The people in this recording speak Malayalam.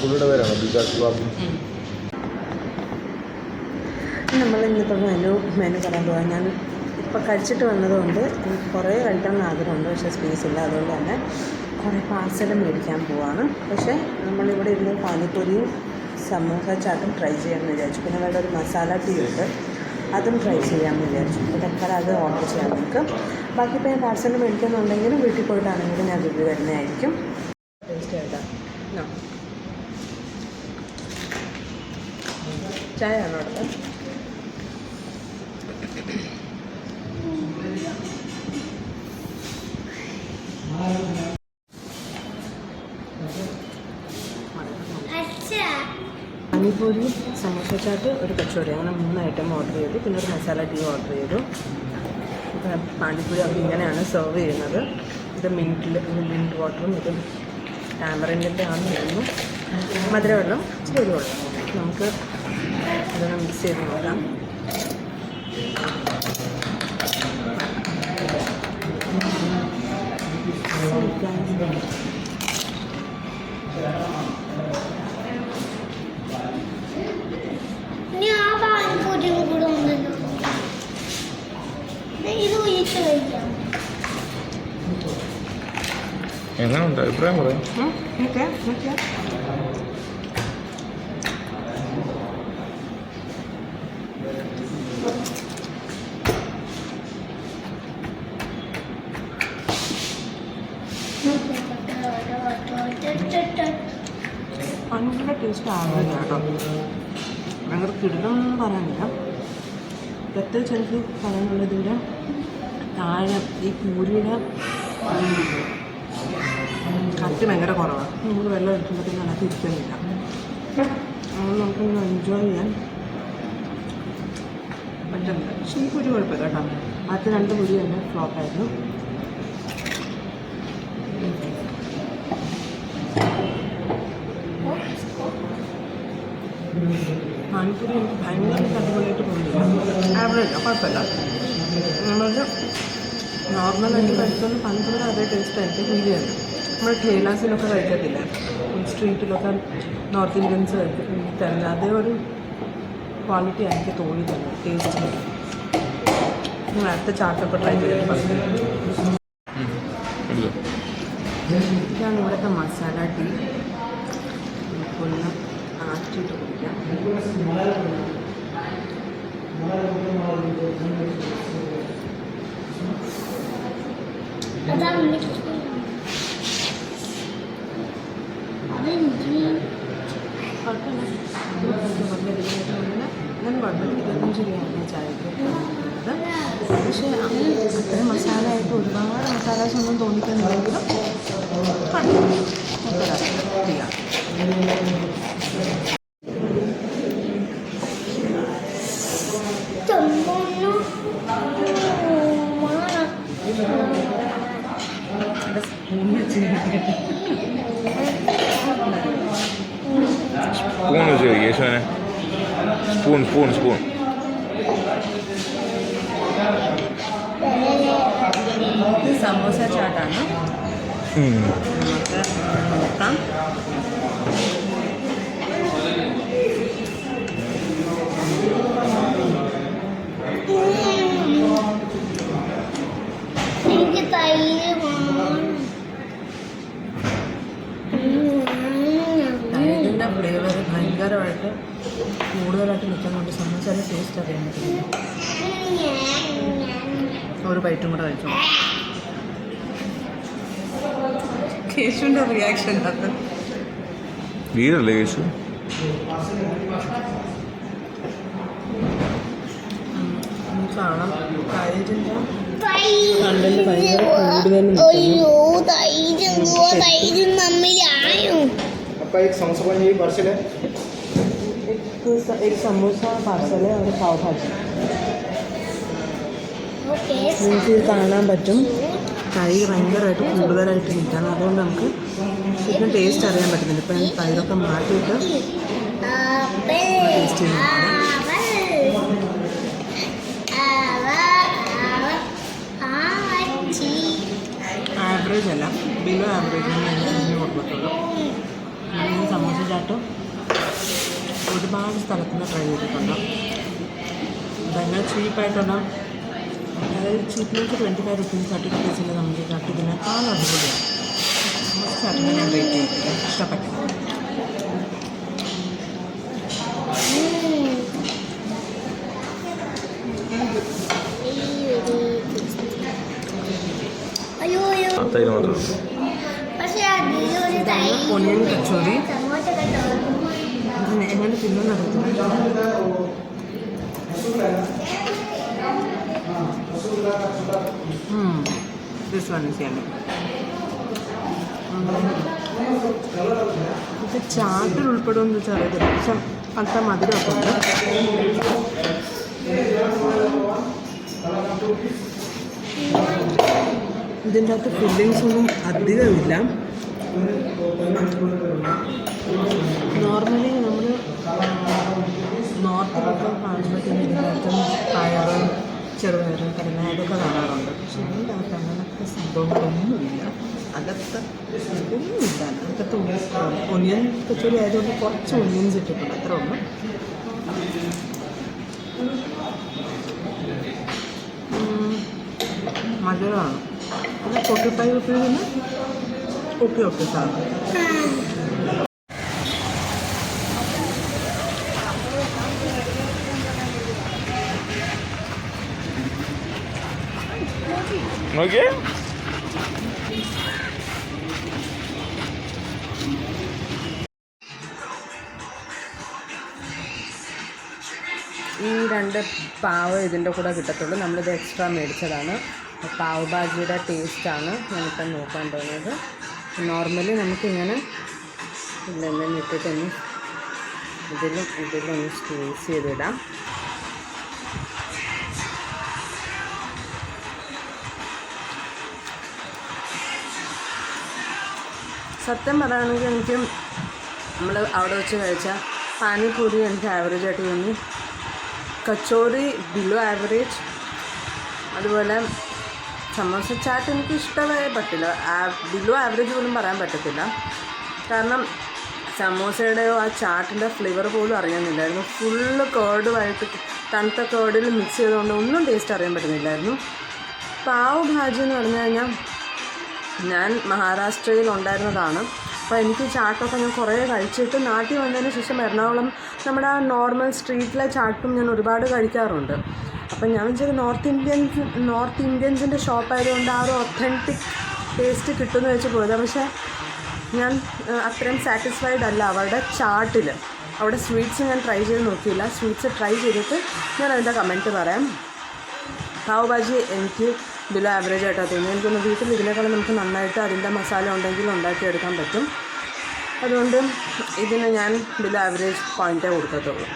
പുള്ളിയുടെ പേരാണ്? ബികാസ് ബാബു. നമ്മൾ ഇന്നിപ്പോൾ മെനു മെനു പറയാൻ പോകാം ഞാൻ ഇപ്പോൾ കഴിച്ചിട്ട് വന്നതുകൊണ്ട് എനിക്ക് കുറേ കഴിക്കണമെന്ന് ആഗ്രഹമുണ്ട്. പക്ഷേ സ്പേസ് ഇല്ല. അതുകൊണ്ട് തന്നെ കുറേ പാർസലും മേടിക്കാൻ പോവാണ്. പക്ഷേ നമ്മളിവിടെ ഇരുന്ന് പാനിപ്പൂരിയും സമൂസ ചാട്ടും ട്രൈ ചെയ്യാമെന്ന് വിചാരിച്ചു. പിന്നെ വേറെ ഒരു മസാല ടീ ഉണ്ട്. അതും ട്രൈ ചെയ്യാമെന്ന് വിചാരിച്ചു. അപ്പോൾ തൽക്കാലം അത് ഓർഡർ ചെയ്യാൻ നമുക്ക്. ബാക്കി ഇപ്പോൾ ഞാൻ പാർസൽ മേടിക്കുന്നുണ്ടെങ്കിലും വീട്ടിൽ പോയിട്ടാണെങ്കിലും ഞാൻ റിവ്യൂ വരുന്നതായിരിക്കും. ടേസ്റ്റ് ആയിട്ടാ ചായ ആണോ അടുത്ത് പാനിപൂരി ചാട്ട് ഒരു കച്ചോടി. അങ്ങനെ മൂന്ന് ഐറ്റം ഓർഡർ ചെയ്തു. പിന്നെ ഒരു മസാല ടീ ഓർഡർ ചെയ്തു. പാനിപൂരി അവർ ഇങ്ങനെയാണ് സെർവ് ചെയ്യുന്നത്. ഇത് മിന്റിൽ മിന്റ് വാട്ടറും ഇത് ടാമറിന്റെ ആണ്. തോന്നുന്നു മധുരവെള്ളം ഇച്ചിരി വെള്ളം നമുക്ക് ഇതൊന്ന് മിക്സ് ചെയ്ത് നോക്കാം. എങ്ങനെ ഉണ്ട് അഭിപ്രായം കൂടെ ടേസ്റ്റ് ആവുന്നില്ല കേട്ടോ. ഭയങ്കര കിടലൊന്നും പറയാനില്ല. പ്രത്യേകിച്ച് എനിക്ക് പറയാനുള്ളതിന്റെ താഴെ ഈ പൂരിയുടെ കട്ടി ഭയങ്കര കുറവാണ് നമ്മൾ വെള്ളം ഒഴിക്കുമ്പോഴത്തേക്കും അതിനകത്ത് ഇരിക്കുന്നില്ല. അതുകൊണ്ട് നമുക്കൊന്ന് എൻജോയ് ചെയ്യാൻ പറ്റുന്നില്ല. പക്ഷേ ഈ പൊരി കുഴപ്പമില്ല കേട്ടോ. മറ്റ് രണ്ട് പൊരി തന്നെ ഫ്ലോപ്പായിരുന്നു പാനിപ്പൂരി എനിക്ക് ഭയങ്കര അടിപൊളിയായിട്ട് തോന്നിയില്ല ആവറേജ് കുഴപ്പമില്ല. നമ്മൾക്ക് നോർമലായിട്ട് കഴിക്കുന്ന പാനിപ്പൂരി അതേ ടേസ്റ്റ് ആയിട്ട് ഫീൽ ചെയ്യുന്നത് നമ്മൾ ഠേലാസിലൊക്കെ കഴിക്കത്തില്ല? സ്ട്രീറ്റിലൊക്കെ നോർത്ത് ഇന്ത്യൻസ് തരുന്ന അതേ ഒരു ക്വാളിറ്റി എനിക്ക് തോന്നി തന്നെ ടേസ്റ്റ് നിങ്ങൾ അടുത്ത ചാട്ടൊക്കെ ട്രൈ ചെയ്ത് ഇതാണ് ഇവിടുത്തെ മസാല ടീ ഒന്ന് ആറ്റിയിട്ട് കുടിക്കാം അതാണ് മിക്സ് അതെനിക്ക് അങ്ങനെ കുഴപ്പമില്ല ഇരുപത്തഞ്ച് രൂപയാണ് ചായക്ക് പക്ഷേ അങ്ങനെ അത്രയും മസാല ആയിട്ട് ഒരുപാട് മസാലാസ് ഒന്നും തോന്നിക്കുന്നില്ലെങ്കിലും കുഴപ്പമില്ല ചെയ്യാം ചമ്മന്നു എന്റെ സ്പൂൺ വെച്ച് സ്പൂൺ വെച്ച് കഴിക്കുക യേശുവിനെ സ്പൂൺ സ്പൂൺ സ്പൂൺ ഇത് സമോസ ചാട്ടാണ് നമുക്ക് നോക്കാം തൈര് ഇതിന്റെ ഫ്ലേവർ ഭയങ്കരമായിട്ട് കൂടുതലായിട്ട് നിൽക്കുന്നുണ്ട് സമോസയുടെ ടേസ്റ്റ് അറിയാൻ ഒരു ബൈറ്റും കൂടെ കഴിച്ചോ? കേശുവിന്റെ റിയാക്ഷൻ അത് വീരല്ലേ കേശു? കാണാം. തൈരിന്റെ തൈര് ഭയങ്കര കൂടുതൽ നിൽക്കുന്നു. അയ്യോ തൈര് എന്തുവാ തൈര് നമ്മയായോ आपका एक समोसा बन जाएगी पार्सल है एक एक समोसा पार्सल है और पाव भाजी ഓക്കെ നിങ്ങൾക്ക് ഇത് കാണാൻ പറ്റും തൈര് ഭയങ്കരമായിട്ട് കൂടുതലായിട്ട് നിൽക്കണം അതുകൊണ്ട് നമുക്ക് ശരിക്കും ടേസ്റ്റ് അറിയാൻ പറ്റുന്നില്ല ഇപ്പം ഞാൻ തൈരൊക്കെ മാറ്റിയിട്ട് ടേസ്റ്റ് ചെയ്യുന്നതാണ് ആവറേജ് അല്ല. ബിലോ ആവറേജ് കൊടുക്കത്തുള്ളൂ ഞാൻ സമോസ ചാട്ട് ഒരുപാട് സ്ഥലത്ത് നിന്ന് ട്രൈ ചെയ്തിട്ടുണ്ട് ഭയങ്കര ചീപ്പായിട്ടുള്ള അതായത് cheap means twenty five rupees thirty റുപ്പീസിന്റെ നമുക്ക് കാട്ടിതിനേക്കാളും അടിപൊളിയാണ്. മസ്റ്റായിട്ട് ഞാൻ റേറ്റ് ചെയ്തിട്ടുണ്ട് ഇഷ്ടപ്പെട്ടു. അയ്യോ മാത്രമേ ഒനിയൻ കച്ചോറി സമോസ കണ്ടോ ഇതിന് എങ്ങനെ തിന്നുന്ന. അറിയത്തില്ല ദിസ് വൺ ഇസ് യമ്മി ഇത് ചാട്ടിൽ ഉൾപ്പെടുമെന്ന് വെച്ചാൽ അറിയത്തില്ല. പക്ഷെ അത്ര മധുരമൊക്കെ ഉണ്ട്. ഇതിന്റെ അകത്ത് ഫില്ലിങ്സ് ഒന്നും അധികമില്ല. നോർമലി നമ്മൾ നോർത്തിലൊക്കെ കാണുമ്പോഴത്തേക്കും ഇതിനകത്ത് പയറ് ചെറുപയറ് കടല അതൊക്കെ കാണാറുണ്ട്. പക്ഷെ ഇതിന്റെ അകത്ത് അങ്ങനത്തെ സംഭവങ്ങളൊന്നുമില്ല. അകത്ത് ഒന്നുമില്ല. അകത്ത് ഒനിയൻ കച്ചോടി ആയതുകൊണ്ട് കുറച്ച് ഒനിയൻസ് ഇട്ടിട്ടുണ്ട്. അത്ര ഉം, മധുരമാണ്. പിന്നെ ফাইভ ഫൈവ് হলে ওকে ওকে স্যার നോക്കിയേ? ഈ രണ്ട് പാവ് ഇതിന്റെ കൂടെ കിട്ടത്തുള്ളൂ. നമ്മളിത് എക്സ്ട്രാ മേടിച്ചതാണ്. പാവ് ഭാജിയുടെ ടേസ്റ്റാണ് ഞാനിപ്പം നോക്കാൻ തോന്നിയത് നോർമലി നമുക്കിങ്ങനെ ഇല്ലെന്നെ ഇട്ടിട്ടൊന്ന് ഇതിലും ഇതിലൊന്ന് സ്ക്വീസ് ചെയ്തിടാം. സത്യം പറയുകയാണെങ്കിൽ എനിക്ക് നമ്മൾ അവിടെ വെച്ച് കഴിച്ച പാനിപൂരി എനിക്ക് ആവറേജ് ആയിട്ട് തോന്നി. കച്ചോറി ബിലോ ആവറേജ് അതുപോലെ സമോസ ചാറ്റ് എനിക്ക് ഇഷ്ടമായ പറ്റില്ല ബിലോ ആവറേജ് പോലും പറയാൻ പറ്റത്തില്ല. കാരണം സമോസയുടെയോ ആ ചാട്ടിന്റെ ഫ്ലേവർ പോലും അറിയാനില്ലായിരുന്നു. ഫുള്ള് കേർഡുമായിട്ട് തണുത്ത കേർഡിൽ മിക്സ് ചെയ്തുകൊണ്ട് ഒന്നും ടേസ്റ്റ് അറിയാൻ പറ്റുന്നില്ലായിരുന്നു. പാവ് ഭാജി എന്ന് പറഞ്ഞു കഴിഞ്ഞാൽ ഞാൻ മഹാരാഷ്ട്രയിൽ ഉണ്ടായിരുന്നതാണ്. അപ്പോൾ എനിക്ക് ചാട്ടൊക്കെ ഞാൻ കുറേ കഴിച്ചിട്ട് നാട്ടിൽ വന്നതിന് ശേഷം എറണാകുളം നമ്മുടെ നോർമൽ സ്ട്രീറ്റിലെ ചാട്ടും ഞാൻ ഒരുപാട് കഴിക്കാറുണ്ട്. അപ്പം ഞാൻ വെച്ചാൽ നോർത്ത് ഇന്ത്യൻസ് നോർത്ത് ഇന്ത്യൻസിന്റെ ഷോപ്പായതുകൊണ്ട് ആ ഒരു ഒത്തന്റിക് ടേസ്റ്റ് കിട്ടുമെന്ന് വെച്ച് പോയത്. പക്ഷേ ഞാൻ അത്രയും സാറ്റിസ്ഫൈഡ് അല്ല അവരുടെ ചാട്ടിൽ അവിടെ സ്വീറ്റ്സ് ഞാൻ ട്രൈ ചെയ്ത് നോക്കിയില്ല. സ്വീറ്റ്സ് ട്രൈ ചെയ്തിട്ട് ഞാൻ അതിന്റെ കമന്റ് പറയാം. പാവ് ഭാജി എനിക്ക് ബിലോ ആവറേജ് ആയിട്ടാണ് തോന്നുന്നത്. എനിക്കൊന്ന് വീട്ടിൽ ഇതിനേക്കാളും നമുക്ക് നന്നായിട്ട് അതിന്റെ മസാല ഉണ്ടെങ്കിൽ ഉണ്ടാക്കിയെടുക്കാൻ പറ്റും. അതുകൊണ്ട് ഇതിന് ഞാൻ ഇതിൽ ആവറേജ് പോയിന്റേ കൊടുക്കത്തുള്ളൂ.